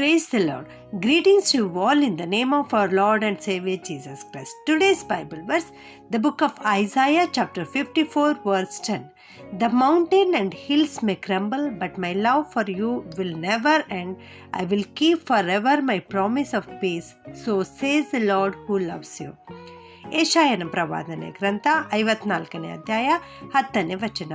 Praise the Lord. Greetings to you all in the name of our Lord and Savior Jesus Christ. Today's Bible verse, the book of Isaiah, chapter 54, verse 10. The mountain and hills may crumble, but my love for you will never end. I will keep forever my promise of peace. So says the Lord who loves you. ಏಷಾಯನ ಪ್ರವಾದನೆ ಗ್ರಂಥ ಐವತ್ನಾಲ್ಕನೇ ಅಧ್ಯಾಯ ಹತ್ತನೇ ವಚನ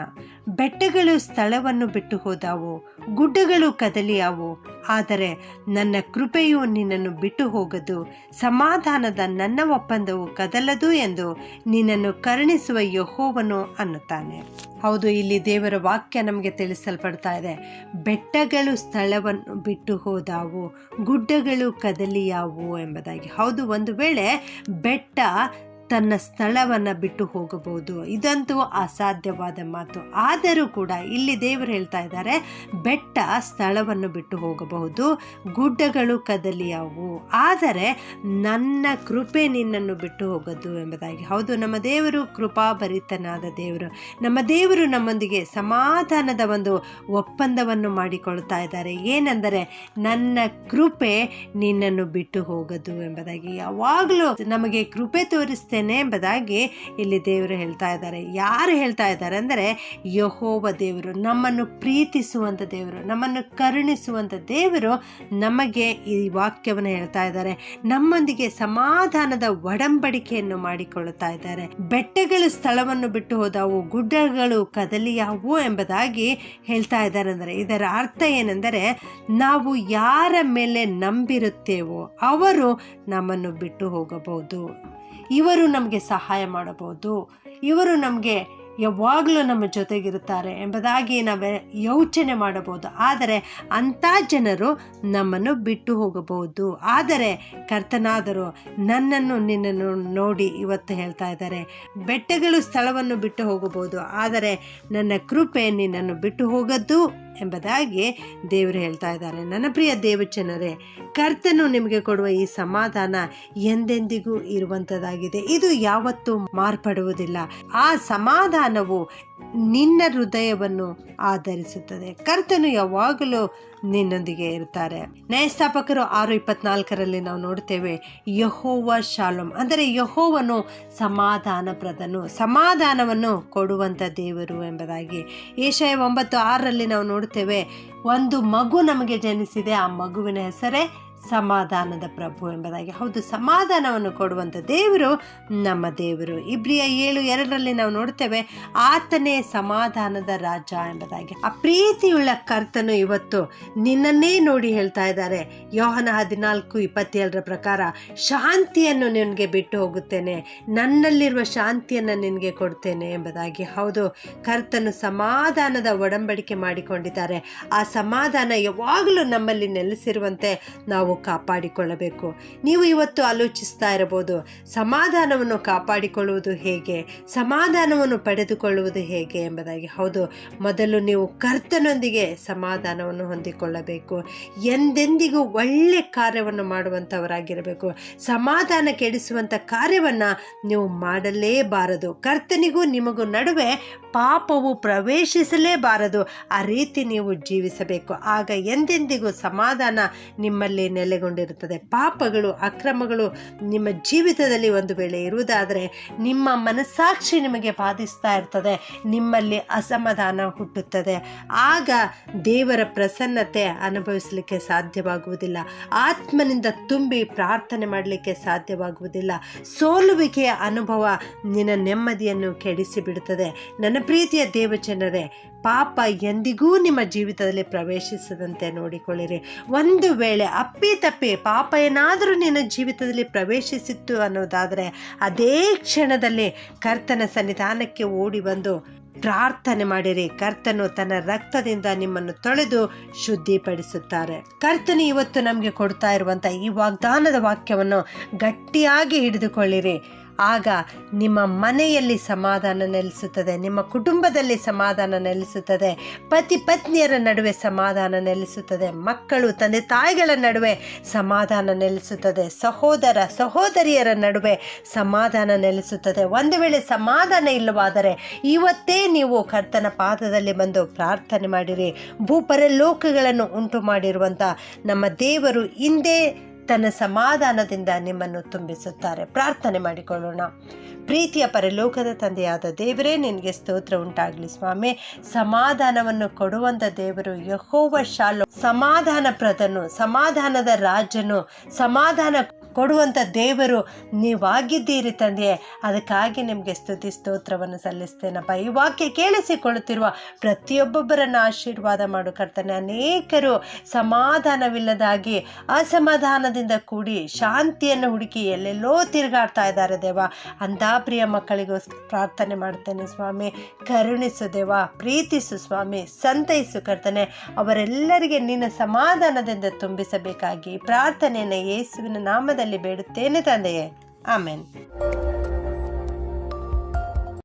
ಬೆಟ್ಟಗಳು ಸ್ಥಳವನ್ನು ಬಿಟ್ಟು ಹೋದವು ಗುಡ್ಡಗಳು ಕದಲಿಯಾವು ಆದರೆ ನನ್ನ ಕೃಪೆಯು ನಿನ್ನನ್ನು ಬಿಟ್ಟು ಹೋಗದು, ಸಮಾಧಾನದ ನನ್ನ ಒಪ್ಪಂದವು ಕದಲದು ಎಂದು ನಿನ್ನನ್ನು ಕರುಣಿಸುವ ಯಹೋವನು ಅನ್ನುತ್ತಾನೆ. ಹೌದು, ಇಲ್ಲಿ ದೇವರ ವಾಕ್ಯ ನಮಗೆ ತಿಳಿಸಲ್ಪಡ್ತಾ ಇದೆ. ಬೆಟ್ಟಗಳು ಸ್ಥಳವನ್ನು ಬಿಟ್ಟು ಹೋದಾವು, ಗುಡ್ಡಗಳು ಕದಲಿಯಾವು ಎಂಬುದಾಗಿ. ಹೌದು, ಒಂದು ವೇಳೆ ಬೆಟ್ಟ ತನ್ನ ಸ್ಥಳವನ್ನು ಬಿಟ್ಟು ಹೋಗಬಹುದು. ಇದಂತೂ ಅಸಾಧ್ಯವಾದ ಮಾತು. ಆದರೂ ಕೂಡ ಇಲ್ಲಿ ದೇವರು ಹೇಳ್ತಾ ಇದ್ದಾರೆ, ಬೆಟ್ಟ ಸ್ಥಳವನ್ನು ಬಿಟ್ಟು ಹೋಗಬಹುದು, ಗುಡ್ಡಗಳು ಕದಲಿಯಾವು. ಆದರೆ ನನ್ನ ಕೃಪೆ ನಿನ್ನನ್ನು ಬಿಟ್ಟು ಹೋಗದು ಎಂಬುದಾಗಿ. ಹೌದು, ನಮ್ಮ ದೇವರು ಕೃಪಾಭರಿತನಾದ ದೇವರು. ನಮ್ಮ ದೇವರು ನಮ್ಮೊಂದಿಗೆ ಸಮಾಧಾನದ ಒಂದು ಒಪ್ಪಂದವನ್ನು ಮಾಡಿಕೊಳ್ತಾ ಇದ್ದಾರೆ. ಏನೆಂದರೆ ನನ್ನ ಕೃಪೆ ನಿನ್ನನ್ನು ಬಿಟ್ಟು ಹೋಗದು ಎಂಬುದಾಗಿ. ಯಾವಾಗಲೂ ನಮಗೆ ಕೃಪೆ ತೋರಿಸ್ತೇನೆ. ಎಂಬುದಾಗಿ ಇಲ್ಲಿ ದೇವರು ಹೇಳ್ತಾ ಇದ್ದಾರೆ. ಯಾರು ಹೇಳ್ತಾ ಇದ್ದಾರೆ ಅಂದರೆ ಯಹೋವ ದೇವರು. ನಮ್ಮನ್ನು ಪ್ರೀತಿಸುವಂಥ ದೇವರು, ನಮ್ಮನ್ನು ಕರುಣಿಸುವಂಥ ದೇವರು ನಮಗೆ ಈ ವಾಕ್ಯವನ್ನು ಹೇಳ್ತಾ ಇದ್ದಾರೆ. ನಮ್ಮೊಂದಿಗೆ ಸಮಾಧಾನದ ಒಡಂಬಡಿಕೆಯನ್ನು ಮಾಡಿಕೊಳ್ಳುತ್ತಾ ಇದ್ದಾರೆ. ಬೆಟ್ಟಗಳು ಸ್ಥಳವನ್ನು ಬಿಟ್ಟು ಹೋದವು, ಗುಡ್ಡಗಳು ಕದಲಿಯಾವು ಎಂಬುದಾಗಿ ಹೇಳ್ತಾ ಇದ್ದಾರೆ ಅಂದರೆ, ಇದರ ಅರ್ಥ ಏನೆಂದರೆ, ನಾವು ಯಾರ ಮೇಲೆ ನಂಬಿರುತ್ತೇವೋ ಅವರು ನಮ್ಮನ್ನು ಬಿಟ್ಟು ಹೋಗಬಹುದು. ಇವರು ನಮಗೆ ಸಹಾಯ ಮಾಡಬಹುದು. ಇವರು ನಮಗೆ ಯಾವಾಗಲೂ ನಮ್ಮ ಜೊತೆಗಿರುತ್ತಾರೆ ಎಂಬುದಾಗಿ ನಾವು ಯೋಚನೆ ಮಾಡಬಹುದು. ಆದರೆ ಅಂಥ ಜನರು ನಮ್ಮನ್ನು ಬಿಟ್ಟು ಹೋಗಬಹುದು. ಆದರೆ ಕರ್ತನಾದರೂ ನನ್ನನ್ನು ನಿನ್ನನ್ನು ನೋಡಿ ಇವತ್ತು ಹೇಳ್ತಾ ಇದ್ದಾರೆ. ಬೆಟ್ಟಗಳು ಸ್ಥಳವನ್ನು ಬಿಟ್ಟು ಹೋಗಬಹುದು. ಆದರೆ ನನ್ನ ಕೃಪೆ ನಿನ್ನನ್ನು ಬಿಟ್ಟು ಹೋಗದ್ದು ಎಂಬುದಾಗಿ ದೇವರು ಹೇಳ್ತಾ ಇದ್ದಾರೆ. ನನ್ನ ಪ್ರಿಯ ದೇವಚನರೇ ಕರ್ತನು ನಿಮಗೆ ಕೊಡುವ ಈ ಸಮಾಧಾನ ಎಂದೆಂದಿಗೂ ಇರುವಂಥದ್ದಾಗಿದೆ ಇದು ಯಾವತ್ತೂ ಮಾರ್ಪಡುವುದಿಲ್ಲ. ಆ ಸಮಾಧಾನವು ನಿನ್ನ ಹೃದಯವನ್ನು ಆಧರಿಸುತ್ತದೆ. ಕರ್ತನು ಯಾವಾಗಲೂ ನಿನ್ನೊಂದಿಗೆ ಇರ್ತಾರೆ. ನ್ಯಾಯಸ್ಥಾಪಕರು ಆರು ಇಪ್ಪತ್ನಾಲ್ಕರಲ್ಲಿ ನಾವು ನೋಡ್ತೇವೆ, ಯಹೋವ ಶಾಲೋಮ್. ಅಂದರೆ ಯಹೋವನು ಸಮಾಧಾನಪ್ರದನು, ಸಮಾಧಾನವನ್ನು ಕೊಡುವಂಥ ದೇವರು ಎಂಬುದಾಗಿ. ಏಷಯ ಒಂಬತ್ತು ಆರರಲ್ಲಿ ನಾವು ನೋಡ್ತೇವೆ, ಒಂದು ಮಗು ನಮಗೆ ಜನಿಸಿದೆ, ಆ ಮಗುವಿನ ಹೆಸರೇ ಸಮಾಧಾನದ ಪ್ರಭು ಎಂಬುದಾಗಿ. ಹೌದು, ಸಮಾಧಾನವನ್ನು ಕೊಡುವಂಥ ದೇವರು ನಮ್ಮ ದೇವರು. ಇಬ್ರಿಯ ಏಳು ಎರಡರಲ್ಲಿ ನಾವು ನೋಡ್ತೇವೆ, ಆತನೇ ಸಮಾಧಾನದ ರಾಜ ಎಂಬುದಾಗಿ. ಆ ಪ್ರೀತಿಯುಳ್ಳ ಕರ್ತನು ಇವತ್ತು ನಿನ್ನನ್ನೇ ನೋಡಿ ಹೇಳ್ತಾ ಇದ್ದಾರೆ. ಯೋಹನ ಹದಿನಾಲ್ಕು ಇಪ್ಪತ್ತೇಳರ ಪ್ರಕಾರ, ಶಾಂತಿಯನ್ನು ನಿನಗೆ ಬಿಟ್ಟು ಹೋಗುತ್ತೇನೆ, ನನ್ನಲ್ಲಿರುವ ಶಾಂತಿಯನ್ನು ನಿನಗೆ ಕೊಡ್ತೇನೆ ಎಂಬುದಾಗಿ. ಹೌದು, ಕರ್ತನು ಸಮಾಧಾನದ ಒಡಂಬಡಿಕೆ ಮಾಡಿಕೊಂಡಿದ್ದಾರೆ. ಆ ಸಮಾಧಾನ ಯಾವಾಗಲೂ ನಮ್ಮಲ್ಲಿ ನೆಲೆಸಿರುವಂತೆ ನಾವು ಕಾಪಾಡಿಕೊಳ್ಳಬೇಕು. ನೀವು ಇವತ್ತು ಆಲೋಚಿಸ್ತಾ ಇರಬಹುದು, ಸಮಾಧಾನವನ್ನು ಕಾಪಾಡಿಕೊಳ್ಳುವುದು ಹೇಗೆ, ಸಮಾಧಾನವನ್ನು ಪಡೆದುಕೊಳ್ಳುವುದು ಹೇಗೆ ಎಂಬುದಾಗಿ. ಹೌದು, ಮೊದಲು ನೀವು ಕರ್ತನೊಂದಿಗೆ ಸಮಾಧಾನವನ್ನು ಹೊಂದಿಕೊಳ್ಳಬೇಕು. ಎಂದೆಂದಿಗೂ ಒಳ್ಳೆ ಕಾರ್ಯವನ್ನು ಮಾಡುವಂಥವರಾಗಿರಬೇಕು. ಸಮಾಧಾನ ಕೆಡಿಸುವಂಥ ಕಾರ್ಯವನ್ನು ನೀವು ಮಾಡಲೇಬಾರದು. ಕರ್ತನಿಗೂ ನಿಮಗೂ ನಡುವೆ ಪಾಪವು ಪ್ರವೇಶಿಸಲೇಬಾರದು. ಆ ರೀತಿ ನೀವು ಜೀವಿಸಬೇಕು. ಆಗ ಎಂದೆಂದಿಗೂ ಸಮಾಧಾನ ನಿಮ್ಮಲ್ಲಿ ನೆಲೆಗೊಂಡಿರುತ್ತದೆ ಪಾಪಗಳು, ಅಕ್ರಮಗಳು ನಿಮ್ಮ ಜೀವಿತದಲ್ಲಿ ಒಂದು ವೇಳೆ ಇರುವುದಾದರೆ ನಿಮ್ಮ ಮನಸ್ಸಾಕ್ಷಿ ನಿಮಗೆ ಬಾಧಿಸ್ತಾ ಇರ್ತದೆ. ನಿಮ್ಮಲ್ಲಿ ಅಸಮಾಧಾನ ಹುಟ್ಟುತ್ತದೆ. ಆಗ ದೇವರ ಪ್ರಸನ್ನತೆ ಅನುಭವಿಸಲಿಕ್ಕೆ ಸಾಧ್ಯವಾಗುವುದಿಲ್ಲ. ಆತ್ಮನಿಂದ ತುಂಬಿ ಪ್ರಾರ್ಥನೆ ಮಾಡಲಿಕ್ಕೆ ಸಾಧ್ಯವಾಗುವುದಿಲ್ಲ. ಸೋಲುವಿಕೆಯ ಅನುಭವ ನಿನ್ನ ನೆಮ್ಮದಿಯನ್ನು ಕೆಡಿಸಿಬಿಡುತ್ತದೆ. ನನ್ನ ಪ್ರೀತಿಯ ದೇವಜನರೇ ಪಾಪ ಎಂದಿಗೂ ನಿಮ್ಮ ಜೀವಿತದಲ್ಲಿ ಪ್ರವೇಶಿಸದಂತೆ ನೋಡಿಕೊಳ್ಳಿರಿ. ಒಂದು ವೇಳೆ ಅಪ್ಪಿ ತಪ್ಪಿ ಪಾಪ ಏನಾದರೂ ನಿನ್ನ ಜೀವಿತದಲ್ಲಿ ಪ್ರವೇಶಿಸಿತ್ತು ಅನ್ನೋದಾದರೆ ಅದೇ ಕ್ಷಣದಲ್ಲಿ ಕರ್ತನ ಸನ್ನಿಧಾನಕ್ಕೆ ಓಡಿ ಬಂದು ಪ್ರಾರ್ಥನೆ ಮಾಡಿರಿ. ಕರ್ತನು ತನ್ನ ರಕ್ತದಿಂದ ನಿಮ್ಮನ್ನು ತೊಳೆದು ಶುದ್ಧಿಪಡಿಸುತ್ತಾರೆ. ಕರ್ತನು ಇವತ್ತು ನಮಗೆ ಕೊಡ್ತಾ ಇರುವಂಥ ಈ ವಾಗ್ದಾನದ ವಾಕ್ಯವನ್ನು ಗಟ್ಟಿಯಾಗಿ ಹಿಡಿದುಕೊಳ್ಳಿರಿ. ಆಗ ನಿಮ್ಮ ಮನೆಯಲ್ಲಿ ಸಮಾಧಾನ ನೆಲೆಸುತ್ತದೆ, ನಿಮ್ಮ ಕುಟುಂಬದಲ್ಲಿ ಸಮಾಧಾನ ನೆಲೆಸುತ್ತದೆ, ಪತಿ ಪತ್ನಿಯರ ನಡುವೆ ಸಮಾಧಾನ ನೆಲೆಸುತ್ತದೆ, ಮಕ್ಕಳು ತಂದೆ ತಾಯಿಗಳ ನಡುವೆ ಸಮಾಧಾನ ನೆಲೆಸುತ್ತದೆ, ಸಹೋದರ ಸಹೋದರಿಯರ ನಡುವೆ ಸಮಾಧಾನ ನೆಲೆಸುತ್ತದೆ. ಒಂದು ವೇಳೆ ಸಮಾಧಾನ ಇಲ್ಲವಾದರೆ ಇವತ್ತೇ ನೀವು ಕರ್ತನ ಪಾದದಲ್ಲಿ ಬಂದು ಪ್ರಾರ್ಥನೆ ಮಾಡಿರಿ. ಭೂಪರಲೋಕಗಳನ್ನು ಉಂಟು ಮಾಡಿರುವಂಥ ನಮ್ಮ ದೇವರು ಹಿಂದೆ ತನ್ನ ಸಮಾಧಾನದಿಂದ ನಿಮ್ಮನ್ನು ತುಂಬಿಸುತ್ತಾರೆ. ಪ್ರಾರ್ಥನೆ ಮಾಡಿಕೊಳ್ಳೋಣ. ಪ್ರೀತಿಯ ಪರಲೋಕದ ತಂದೆಯಾದ ದೇವರೇ, ನಿನಗೆ ಸ್ತೋತ್ರ ಉಂಟಾಗಲಿ ಸ್ವಾಮಿ. ಸಮಾಧಾನವನ್ನು ಕೊಡುವಂಥ ದೇವರು ಯಹೋವ ಶಾಲೋ. ಸಮಾಧಾನ ಪ್ರದನು ಸಮಾಧಾನದ ರಾಜನು, ಸಮಾಧಾನ ಕೊಡುವಂಥ ದೇವರು ನೀವಾಗಿದ್ದೀರಿ ತಂದೆ ಅದಕ್ಕಾಗಿ ನಿಮಗೆ ಸ್ತುತಿ ಸ್ತೋತ್ರವನ್ನು ಸಲ್ಲಿಸ್ತೇನಪ್ಪ ಈ ವಾಕ್ಯ ಕೇಳಿಸಿಕೊಳ್ಳುತ್ತಿರುವ ಪ್ರತಿಯೊಬ್ಬೊಬ್ಬರನ್ನು ಆಶೀರ್ವಾದ ಮಾಡು. ಕರ್ತನೆ, ಅನೇಕರು ಸಮಾಧಾನವಿಲ್ಲದಾಗಿ, ಅಸಮಾಧಾನದಿಂದ ಕೂಡಿ ಶಾಂತಿಯನ್ನು ಹುಡುಕಿ ಎಲ್ಲೆಲ್ಲೋ ತಿರುಗಾಡ್ತಾ ಇದ್ದಾರೆ ದೇವ. ಅಂಥ ಪ್ರಿಯ ಮಕ್ಕಳಿಗೂ ಪ್ರಾರ್ಥನೆ ಮಾಡ್ತೇನೆ ಸ್ವಾಮಿ. ಕರುಣಿಸು ದೇವ, ಪ್ರೀತಿಸು ಸ್ವಾಮಿ, ಸಂತೈಸು ಕರ್ತನೆ. ಅವರೆಲ್ಲರಿಗೆ ನಿನ್ನ ಸಮಾಧಾನದಿಂದ ತುಂಬಿಸಬೇಕಾಗಿ. ಪ್ರಾರ್ಥನೆಯನ್ನು ಯೇಸುವಿನ ನಾಮದಲ್ಲಿ ಬೇಡುತ್ತೇನೆ ತಂದೆಯೇ. ಆಮೇನ್.